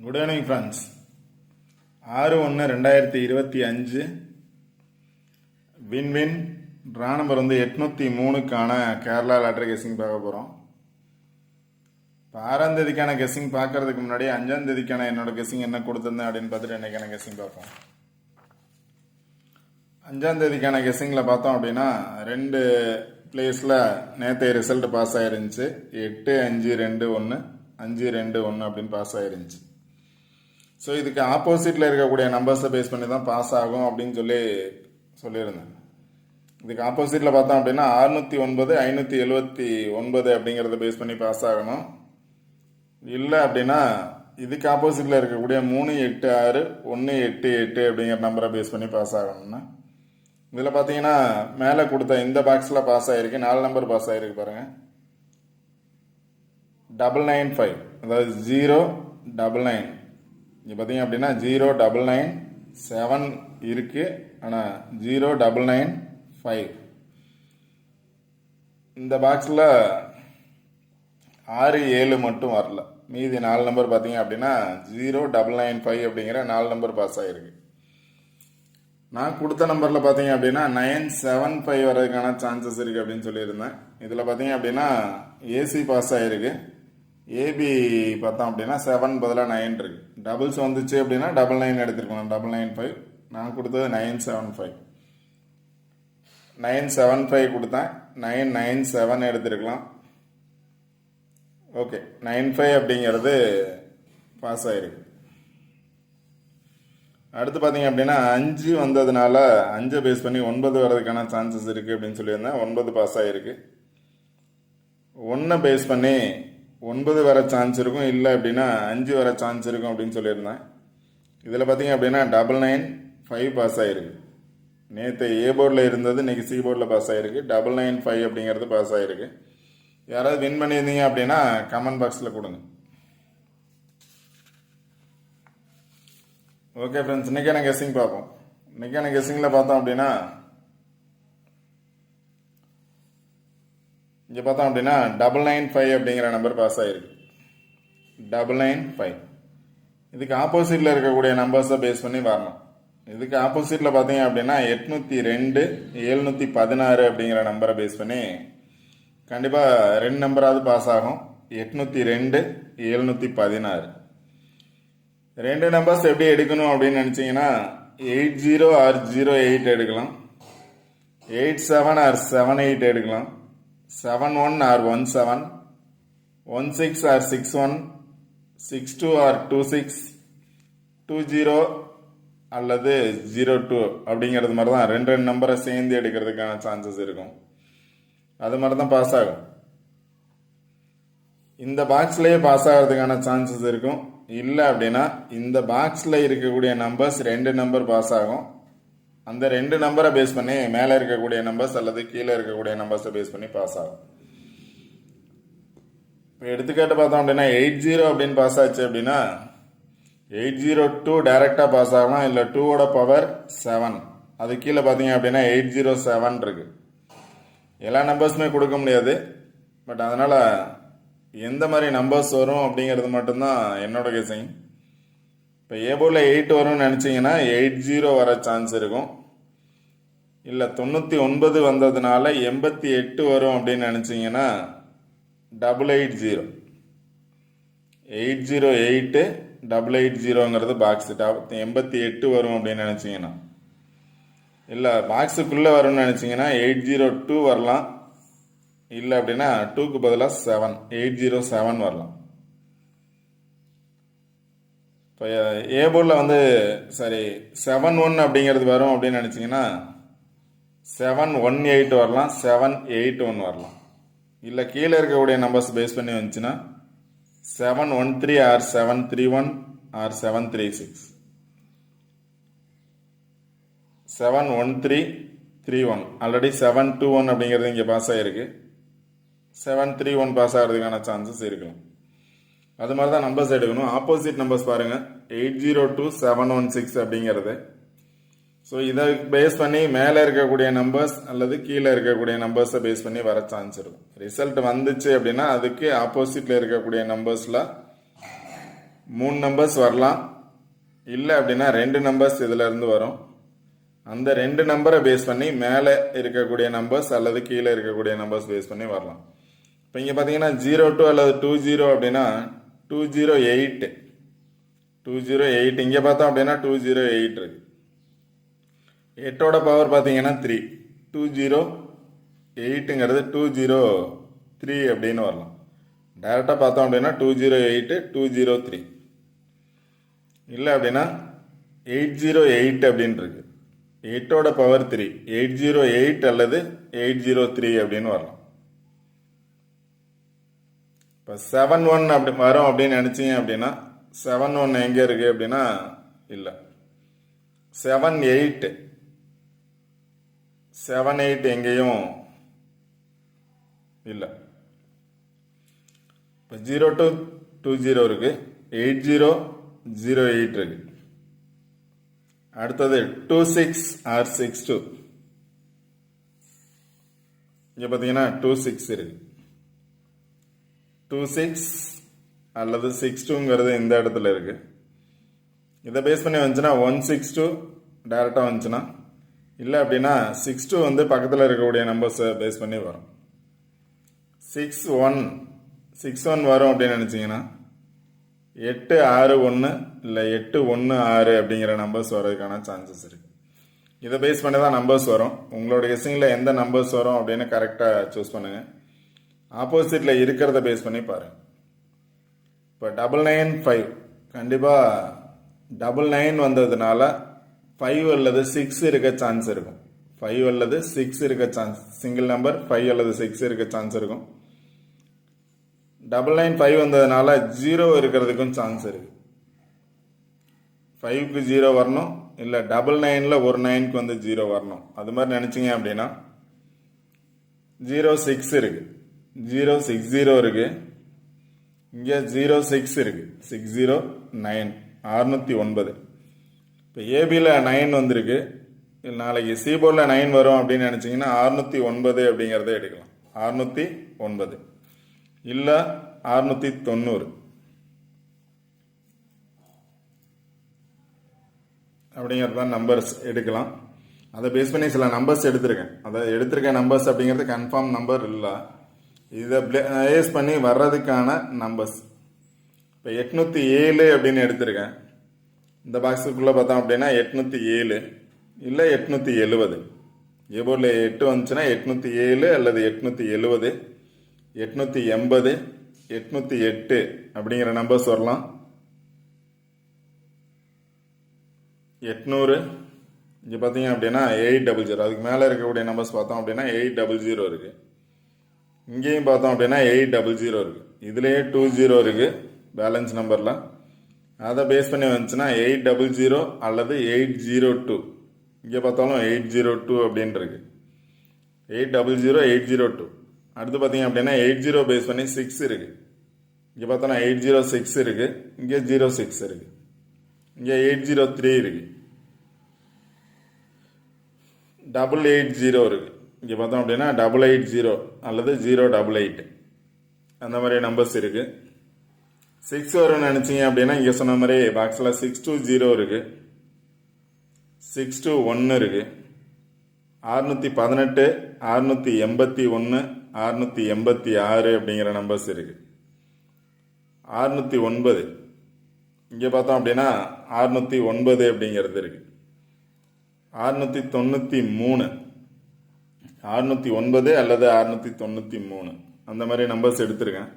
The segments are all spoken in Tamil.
குட் ஈவினிங் ஃப்ரெண்ட்ஸ் ஆறு ஒன்று ரெண்டாயிரத்தி இருபத்தி அஞ்சு. வின்வின் வின் ட்ரா நம்பர் வந்து எட்நூற்றி மூணுக்கான கேரளா லாட்ரி கெஸ்ஸிங் பார்க்க போகிறோம் இப்போ ஆறாம் தேதிக்கான கெஸ்ஸிங் பார்க்கறதுக்கு முன்னாடி அஞ்சாம் தேதிக்கான என்னோட கெஸ்ஸிங் என்ன கொடுத்துருந்தேன் அப்படின்னு பார்த்துட்டு என்னைக்கான கெஸ்ஸிங் பார்ப்போம். அஞ்சாம் தேதிக்கான கெஸ்ஸிங்கில் பார்த்தோம் அப்படின்னா ரெண்டு பிளேஸில் நேற்றைய ரிசல்ட் பாஸ் ஆயிருந்துச்சு. எட்டு அஞ்சு ரெண்டு ஒன்று அஞ்சு ரெண்டு ஒன்று அப்படின்னு பாஸ் ஆயிருந்துச்சு. ஸோ இதுக்கு ஆப்போசிட்டில் இருக்கக்கூடிய நம்பர்ஸை பேஸ் பண்ணி தான் பாஸ் ஆகும் அப்படின்னு சொல்லி சொல்லியிருந்தேன். இதுக்கு ஆப்போசிட்டில் பார்த்தோம் அப்படின்னா அறுநூற்றி ஒன்பது ஐநூற்றி எழுபத்தி ஒன்பது அப்படிங்கிறத பேஸ் பண்ணி பாஸ் ஆகணும். இல்லை அப்படின்னா இதுக்கு ஆப்போசிட்டில் இருக்கக்கூடிய மூணு எட்டு ஆறு ஒன்று எட்டு எட்டு அப்படிங்கிற நம்பரை பேஸ் பண்ணி பாஸ் ஆகணும்னா. இதில் பார்த்தீங்கன்னா மேலே கொடுத்த இந்த பாக்ஸில் பாஸ் ஆகிருக்கு நாலு நம்பர் பாஸ் ஆகிருக்கு பாருங்கள் டபுள் நைன் ஃபைவ் அதாவது ஜீரோ டபுள் நைன் இங்கே பார்த்தீங்க அப்படின்னா ஜீரோ டபுள் நைன் செவன் இருக்குது ஆனால் ஜீரோ டபுள் நைன் ஃபைவ் இந்த பாக்ஸில் ஆறு ஏழு மட்டும் வரல. மீதி நாலு நம்பர் பார்த்தீங்க அப்படின்னா ஜீரோ டபுள் நைன் ஃபைவ் அப்படிங்கிற நாலு நம்பர் பாஸ் ஆகிருக்கு நான் கொடுத்த நம்பரில் பார்த்தீங்க அப்படின்னா நைன் செவன் ஃபைவ் வர்றதுக்கான சான்சஸ் இருக்குது அப்படின்னு சொல்லியிருந்தேன். இதில் பார்த்தீங்க அப்படின்னா ஏசி பாஸ் ஆகிருக்கு ஏபி பார்த்தோம் அப்படின்னா செவன் பதிலாக நைன் இருக்கு. டபுள்ஸ் வந்துச்சு அப்படின்னா டபுள் நைன் எடுத்துருக்கணும். டபுள் நைன் ஃபைவ் நான் கொடுத்தது nine seven five nine seven five கொடுத்தேன். நைன் நைன் செவன் எடுத்துருக்கலாம். ஓகே நைன் ஃபைவ் அப்படிங்கிறது பாஸ் ஆகிருக்கு அடுத்து பார்த்தீங்க அப்படின்னா அஞ்சு வந்ததுனால அஞ்சை பேஸ் பண்ணி ஒன்பது வர்றதுக்கான சான்சஸ் இருக்குது அப்படின்னு சொல்லியிருந்தேன். ஒன்பது பாஸ் ஆகிருக்கு ஒன்றை பேஸ் பண்ணி ஒன்பது வர சான்ஸ் இருக்கும். இல்லை அப்படின்னா அஞ்சு வர சான்ஸ் இருக்கும் அப்படின்னு சொல்லியிருந்தேன். இதில் பார்த்தீங்க அப்படின்னா டபுள் நைன் ஃபைவ் பாஸ் ஆகிருக்கு நேற்று ஏ போர்டில் இருந்தது இன்னைக்கு சி போர்டில் பாஸ் ஆகிருக்கு டபுள் நைன் ஃபைவ் அப்படிங்கிறது பாஸ் ஆகிருக்கு யாராவது வின் பண்ணியிருந்தீங்க அப்படின்னா கமெண்ட் பாக்ஸில் கொடுங்க. ஓகே ஃப்ரெண்ட்ஸ் இன்றைக்கான கெஸ்ஸிங் பார்ப்போம். இன்னைக்கான கெஸ்ஸிங்கில் பார்த்தோம் அப்படின்னா இங்கே பார்த்தோம் அப்படின்னா டபுள் நைன் ஃபைவ் அப்படிங்கிற நம்பர் பாஸ் ஆகிருக்கு டபுள் நைன் ஃபைவ் இதுக்கு ஆப்போசிட்டில் இருக்கக்கூடிய நம்பர்ஸை பேஸ் பண்ணி வரணும். இதுக்கு ஆப்போசிட்டில் பார்த்தீங்க அப்படின்னா எட்நூற்றி ரெண்டு எழுநூற்றி பதினாறு அப்படிங்கிற நம்பரை பேஸ் பண்ணி கண்டிப்பாக ரெண்டு நம்பராவது பாஸ் ஆகும். எட்நூற்றி ரெண்டு எழுநூற்றி பதினாறு. ரெண்டு நம்பர்ஸ் எப்படி எடுக்கணும் அப்படின்னு நினச்சிங்கன்னா eight zero or zero eight எடுக்கலாம். Eight seven or seven eight எடுக்கலாம். Seven one or one seven one six or six one six two or two six two zero அல்லது ஜீரோ டூ அப்படிங்கிறது மாதிரி தான் ரெண்டு ரெண்டு நம்பரை சேர்ந்து எடுக்கிறதுக்கான சான்சஸ் இருக்கும். அது மாதிரி தான் பாஸ் ஆகும். இந்த பாக்ஸ்லேயே பாஸ் ஆகிறதுக்கான சான்சஸ் இருக்கும். இல்லை அப்படின்னா இந்த பாக்ஸில் இருக்கக்கூடிய நம்பர்ஸ் ரெண்டு நம்பர் பாஸ் ஆகும். அந்த ரெண்டு நம்பரை பேஸ் பண்ணி மேலே இருக்கக்கூடிய நம்பர்ஸ் அல்லது கீழே இருக்கக்கூடிய நம்பர்ஸை பேஸ் பண்ணி பாஸ் ஆகும். இப்போ எடுத்துக்காட்டு பார்த்தோம் அப்படின்னா எயிட் ஜீரோ அப்படின்னு பாஸ் ஆச்சு அப்படின்னா எயிட் ஜீரோ டூ டைரெக்டாக பாஸ் ஆகலாம் இல்லை டூவோட பவர் செவன் அது கீழே பார்த்தீங்க அப்படின்னா எயிட் ஜீரோ செவன் இருக்குது எல்லா நம்பர்ஸுமே கொடுக்க முடியாது. பட் அதனால் எந்த மாதிரி நம்பர்ஸ் வரும் அப்படிங்கிறது மட்டும்தான் என்னோட கேசிங் இப்போ ஏ போர்டில் எயிட் வரும்னு நினச்சிங்கன்னா எயிட் ஜீரோ வர சான்ஸ் இருக்கும். இல்லை தொண்ணூற்றி ஒன்பது வந்ததுனால எண்பத்தி எட்டு வரும் அப்படின்னு நினச்சிங்கன்னா double eight zero eight zero eight double eight ஜீரோங்கிறது box எண்பத்தி எட்டு வரும் அப்படின்னு நினச்சிங்கன்னா. இல்லை பாக்ஸுக்குள்ளே வரும்னு நினச்சிங்கன்னா எயிட் ஜீரோ டூ வரலாம். இல்லை அப்படின்னா டூக்கு பதிலாக செவன் எயிட் ஜீரோ செவன் வரலாம். இப்போ ஏ போர்டில் வந்து சரி செவன் ஒன் அப்படிங்கிறது வரும் அப்படின்னு நினச்சிங்கன்னா செவன் ஒன் எயிட் வரலாம் செவன் எயிட் ஒன் வரலாம். இல்லை கீழே இருக்கக்கூடிய நம்பர்ஸ் பேஸ் பண்ணி வந்துச்சுன்னா seven one three or seven three one or seven three six seven one three three one already seven two one அப்படிங்கிறது இங்கே பாஸ் ஆகிருக்கு செவன் த்ரீ ஒன் பாஸ் ஆகிறதுக்கான சான்சஸ் இருக்கலாம். அது மாதிரி தான் நம்பர்ஸ் எடுக்கணும். ஆப்போசிட் நம்பர்ஸ் பாருங்கள் eight zero two seven one six அப்படிங்கிறது. ஸோ இதை பேஸ் பண்ணி மேலே இருக்கக்கூடிய நம்பர்ஸ் அல்லது கீழே இருக்கக்கூடிய நம்பர்ஸை பேஸ் பண்ணி வர சான்ஸ் இருக்கும். ரிசல்ட் வந்துச்சு அப்படின்னா அதுக்கு ஆப்போசிட்டில் இருக்கக்கூடிய நம்பர்ஸில் மூணு நம்பர்ஸ் வரலாம். இல்லை அப்படின்னா ரெண்டு நம்பர்ஸ் இதிலிருந்து வரும். அந்த ரெண்டு நம்பரை பேஸ் பண்ணி மேலே இருக்கக்கூடிய நம்பர்ஸ் அல்லது கீழே இருக்கக்கூடிய நம்பர்ஸ் பேஸ் பண்ணி வரலாம். இப்போ இங்கே பார்த்தீங்கன்னா ஜீரோ டூ அல்லது டூ ஜீரோ அப்படின்னா two zero eight two zero eight இங்கே பார்த்தோம் அப்படின்னா டூ ஜீரோ எயிட் இருக்கு. எட்டோட பவர் பார்த்தீங்கன்னா த்ரீ டூ ஜீரோ எயிட்டுங்கிறது டூ ஜீரோ த்ரீ அப்படின்னு வரலாம். டைரெக்டாக பார்த்தோம் அப்படின்னா two zero eight two zero three இல்லை அப்படின்னா எயிட் ஜீரோ எயிட் அப்படின்னு இருக்கு. எயிட்டோட power three eight zero eight அல்லது எயிட் ஜீரோ த்ரீ அப்படின்னு வரலாம். இப்போ செவன் ஒன் அப்படி வரும் அப்படின்னு நினச்சிங்க அப்படின்னா செவன் ஒன் எங்கே இருக்குது அப்படின்னா இல்லை. செவன் எயிட் செவன் எயிட் எங்கேயும் இல்லை. இப்போ ஜீரோ டூ டூ ஜீரோ இருக்குது எயிட் ஜீரோ ஜீரோ எயிட் இருக்கு. அடுத்தது two six or six two இங்கே பார்த்தீங்கன்னா டூ சிக்ஸ் இருக்குது டூ சிக்ஸ் அல்லது சிக்ஸ் டூங்கிறது இந்த இடத்துல இருக்குது இதை பேஸ் பண்ணி வந்துச்சுன்னா ஒன் சிக்ஸ் டூ டேரெக்டாக வந்துச்சுன்னா இல்லை அப்படின்னா சிக்ஸ் டூ வந்து பக்கத்தில் இருக்கக்கூடிய நம்பர்ஸை பேஸ் பண்ணி வரும். சிக்ஸ் ஒன் சிக்ஸ் ஒன் வரும் அப்படின்னு நினச்சிங்கன்னா எட்டு ஆறு ஒன்று இல்லை எட்டு ஒன்று ஆறு அப்படிங்கிற நம்பர்ஸ் வர்றதுக்கான சான்சஸ் இருக்குது இதை பேஸ் பண்ணி தான் நம்பர்ஸ் வரும். உங்களோட கெஸ்ஸிங்கில் எந்த நம்பர்ஸ் வரும் அப்படின்னு கரெக்டாக சூஸ் பண்ணுங்கள் ஆப்போசிட்டில் இருக்கிறத பேஸ் பண்ணி பாருங்கள் இப்போ டபுள் நைன் ஃபைவ் கண்டிப்பாக டபுள் நைன் வந்ததுனால ஃபைவ் அல்லது சிக்ஸ் இருக்க சான்ஸ் இருக்கும். ஃபைவ் அல்லது சிக்ஸ் இருக்க சான்ஸ் சிங்கிள் நம்பர் ஃபைவ் அல்லது சிக்ஸ் இருக்க சான்ஸ் இருக்கும். டபுள் நைன் ஃபைவ் வந்ததுனால ஜீரோ இருக்கிறதுக்கும் சான்ஸ் இருக்கு. ஃபைவ்க்கு ஜீரோ வரணும். இல்லை டபுள் நைனில் ஒரு நைனுக்கு வந்து ஜீரோ வரணும். அது மாதிரி நினச்சிங்க அப்படின்னா ஜீரோ சிக்ஸ் இருக்குது ஜீரோ சிக்ஸ் ஜீரோ இருக்குது இங்கே ஜீரோ சிக்ஸ் இருக்குது சிக்ஸ் ஜீரோ நைன். அறுநூற்றி ஒன்பது. இப்போ ஏபியில் நைன் வந்திருக்கு. நாளைக்கு சி போர்டில் நைன் வரும் அப்படின்னு நினச்சிங்கன்னா அறுநூற்றி ஒன்பது அப்படிங்கிறத எடுக்கலாம். அறுநூற்றி ஒன்பது. இல்லை அறுநூற்றி தொண்ணூறு. அப்படிங்கிறது தான் நம்பர்ஸ் எடுக்கலாம். அதை பேஸ் பண்ணி சில நம்பர்ஸ் எடுத்திருக்கேன். அதை எடுத்திருக்க நம்பர்ஸ் அப்படிங்கிறது கன்ஃபார்ம் நம்பர் இல்லை. இதை பேஸ் பண்ணி வர்றதுக்கான நம்பர்ஸ் இப்போ எட்நூற்றி ஏழு அப்படின்னு எடுத்திருக்கேன். இந்த பாக்ஸுக்குள்ளே பார்த்தோம் அப்படின்னா எட்நூற்றி ஏழு. இல்லை எட்நூற்றி எழுவது. ஏபோர்டில் எட்டு வந்துச்சுன்னா எட்நூற்றி ஏழு அல்லது எட்நூற்றி எழுவது. எட்நூற்றி எண்பது எட்நூற்றி எட்டு அப்படிங்கிற நம்பர்ஸ் வரலாம். எட்நூறு. இங்கே பார்த்தீங்க அப்படின்னா எயிட் டபுள் ஜீரோ அதுக்கு மேலே இருக்கக்கூடிய நம்பர்ஸ் பார்த்தோம் அப்படின்னா எயிட் டபுள் ஜீரோ இருக்குது இங்கேயும் பார்த்தோம் அப்படின்னா எயிட் டபுள் ஜீரோ இருக்குது இதுலேயே டூ ஜீரோ இருக்குது பேலன்ஸ் நம்பரில் அதை பேஸ் பண்ணி வந்துச்சுன்னா எயிட் டபுள் ஜீரோ அல்லது எயிட் ஜீரோ டூ இங்கே பார்த்தாலும் eight zero two அப்படின்ருக்கு eight double zero eight zero two அடுத்து பார்த்தீங்க அப்படின்னா எயிட் ஜீரோ பேஸ் பண்ணி சிக்ஸ் இருக்குது இங்கே பார்த்தோன்னா எயிட் ஜீரோ சிக்ஸ் இருக்குது இங்கே ஜீரோ சிக்ஸ் இருக்குது இங்கே எயிட் ஜீரோ த்ரீ இருக்குது டபுள் எயிட் ஜீரோ இருக்குது இங்கே பார்த்தோம் அப்படின்னா டபுள் எயிட் ஜீரோ அல்லது ஜீரோ டபுள் எயிட் அந்த மாதிரி நம்பர்ஸ் இருக்கு. சிக்ஸ் வரும்னு நினச்சிங்க அப்படின்னா இங்கே சொன்ன மாதிரி பாக்ஸில் சிக்ஸ் டூ ஜீரோ இருக்குது சிக்ஸ் டூ ஒன்று இருக்குது அறுநூத்தி பதினெட்டு அறுநூத்தி எண்பத்தி ஒன்று அறுநூத்தி எண்பத்தி ஆறு அப்படிங்கிற நம்பர்ஸ் இருக்கு. அறுநூத்தி ஒன்பது. இங்கே பார்த்தோம் அப்படின்னா அறுநூத்தி ஒன்பது அப்படிங்கிறது இருக்குது அறுநூத்தி தொண்ணூற்றி மூணு. அறுநூற்றி ஒன்பது அல்லது அறுநூத்தி தொண்ணூற்றி மூணு. அந்த மாதிரி நம்பர்ஸ் எடுத்திருக்கேன்.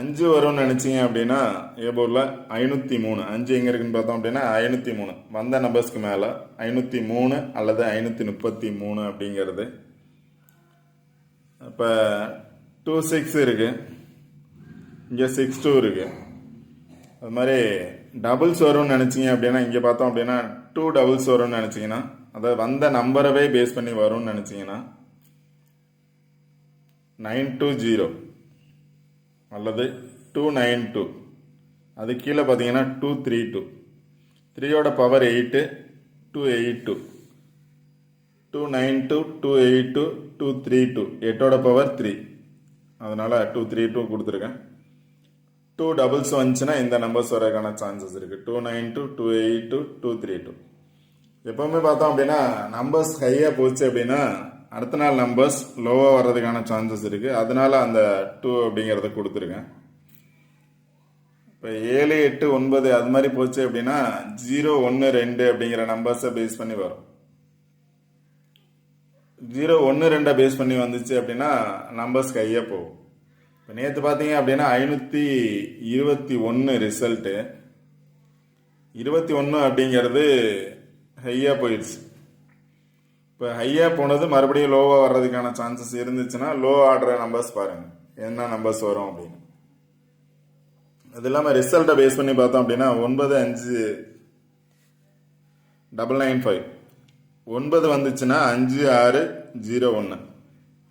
அஞ்சு வரும்னு நினச்சிங்க அப்படின்னா ஏபோரில் ஐநூற்றி மூணு. அஞ்சு எங்கே இருக்குன்னு பார்த்தோம் அப்படின்னா ஐநூற்றி மூணு. வந்த நம்பர்ஸ்க்கு மேலே ஐநூற்றி மூணு அல்லது ஐநூற்றி முப்பத்தி மூணு அப்படிங்கிறது. இப்போ டூ சிக்ஸ் இருக்குது இங்கே சிக்ஸ் டூ இருக்குது அது மாதிரி டபுள்ஸ் வரும்னு நினச்சிங்க அப்படின்னா இங்கே பார்த்தோம் அப்படின்னா டூ டபுள்ஸ் வரும்னு நினச்சிங்கன்னா அதாவது வந்த நம்பரவே பேஸ் பண்ணி வரும்னு நினச்சிங்கன்னா நைன் டூ ஜீரோ அல்லது டூ நைன் டூ அது கீழே பார்த்தீங்கன்னா டூ த்ரீ டூ த்ரீயோட power eight two eight two two nine two two eight two two three two எட்டோட power three அதனால் டூ த்ரீ டூ கொடுத்துருக்கேன். டூ டபுள்ஸ் வந்துச்சுன்னா இந்த நம்பர்ஸ் வரக்கான சான்சஸ் இருக்குது two nine two two eight two two three two எப்போவுமே பார்த்தோம் அப்படின்னா நம்பர்ஸ் ஹையாக போச்சு அப்படின்னா அடுத்த நாள் நம்பர்ஸ் லோவாக வர்றதுக்கான சான்சஸ் இருக்குது அதனால அந்த டூ அப்படிங்கிறத கொடுத்துருக்கேன். இப்போ ஏழு எட்டு ஒன்பது அது மாதிரி போச்சு அப்படின்னா ஜீரோ ஒன்று ரெண்டு அப்படிங்கிற நம்பர்ஸை பேஸ் பண்ணி வரும். ஜீரோ ஒன்று ரெண்டை பேஸ் பண்ணி வந்துச்சு அப்படின்னா நம்பர்ஸ் கையாக போகும். இப்போ நேற்று பார்த்தீங்க அப்படின்னா ஐநூற்றி இருபத்தி ஒன்று ரிசல்ட்டு இருபத்தி ஒன்று அப்படிங்கிறது ஹையாக போயிடுச்சு. இப்போ ஹையாக போனது மறுபடியும் லோவாக வர்றதுக்கான சான்சஸ் இருந்துச்சுன்னா லோ ஆடுற நம்பர்ஸ் பாருங்கள் என்ன நம்பர்ஸ் வரும் அப்படின்னு. அது இல்லாமல் ரிசல்ட்டை பேஸ் பண்ணி பார்த்தோம் அப்படின்னா ஒன்பது அஞ்சு டபுள் நைன் ஃபைவ் ஒன்பது வந்துச்சுன்னா அஞ்சு ஆறு ஜீரோ ஒன்று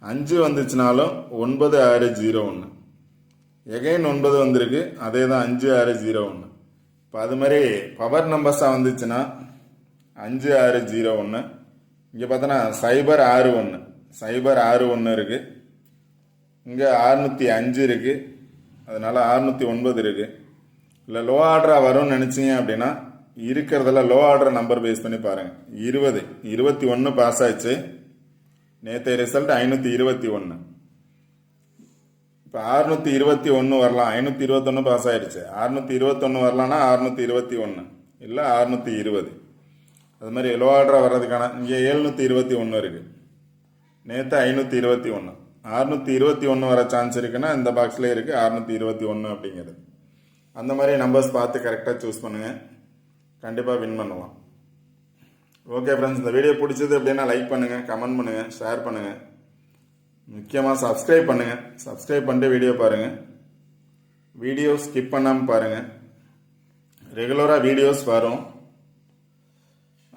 அஞ்சு வந்துச்சுனாலும் ஒன்பது ஆறு ஜீரோ ஒன்று. எகைன் ஒன்பது வந்திருக்கு அதே தான் அஞ்சு ஆறு ஜீரோ ஒன்று. இப்போ அது மாதிரி பவர் நம்பர்ஸாக வந்துச்சுன்னா அஞ்சு ஆறு ஜீரோ ஒன்று. இங்கே பார்த்தோன்னா சைபர் ஆறு ஒன்று. சைபர் ஆறு ஒன்று இருக்குது இங்கே அறுநூற்றி அஞ்சு இருக்குது அதனால் அறுநூற்றி ஒன்பது இருக்குது இல்லை லோ ஆர்டராக வரும்னு நினச்சிங்க அப்படின்னா இருக்கிறதுல லோ ஆர்டர் நம்பர் பேஸ் பண்ணி பாருங்கள் இருபது. இருபத்தி ஒன்று பாஸ் ஆயிடுச்சு நேற்றைய ரிசல்ட் ஐநூற்றி இருபத்தி ஒன்று இப்போ அறுநூற்றி இருபத்தி ஒன்று வரலாம். ஐநூற்றி இருபத்தொன்று பாஸ் ஆயிடுச்சு. அறுநூற்றி இருபத்தொன்று வரலான்னா அறுநூற்றி இருபத்தி ஒன்று இல்லை அறுநூற்றி இருபது. அது மாதிரி லோ ஆர்டராக வர்றதுக்கான இங்கே எழுநூற்றி இருபத்தி ஒன்று இருக்குது நேற்று ஐநூற்றி இருபத்தி ஒன்று அறுநூற்றி இருபத்தி ஒன்று வர சான்ஸ் இருக்குன்னா இந்த பாக்ஸ்லேயே இருக்குது அறுநூற்றி இருபத்தி ஒன்று அப்படிங்கிறது. அந்த மாதிரி நம்பர்ஸ் பார்த்து கரெக்டாக சூஸ் பண்ணுங்கள் கண்டிப்பாக வின் பண்ணுவோம். ஓகே ஃப்ரெண்ட்ஸ் இந்த வீடியோ பிடிச்சது அப்படின்னா லைக் பண்ணுங்கள் கமெண்ட் பண்ணுங்கள் ஷேர் பண்ணுங்கள் முக்கியமாக சப்ஸ்கிரைப் பண்ணுங்கள் சப்ஸ்கிரைப் பண்ணிட்டு வீடியோ பாருங்கள் வீடியோ ஸ்கிப் பண்ணாமல் பாருங்கள் ரெகுலராக வீடியோஸ் வரும்.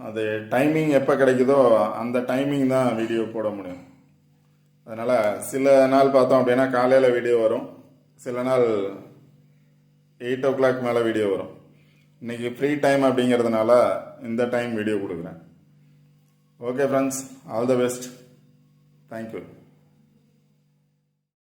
அது டைமிங் எப்போ கிடைக்குதோ அந்த டைமிங் தான் வீடியோ போட முடியும். அதனால் சில நாள் பார்த்தோம் அப்படின்னா காலையில் வீடியோ வரும். சில நாள் எயிட் ஓ கிளாக் மேலே வீடியோ வரும். இன்றைக்கி ஃப்ரீ டைம் அப்படிங்கிறதுனால இந்த டைம் வீடியோ கொடுக்குறேன். Okay friends all the best thank you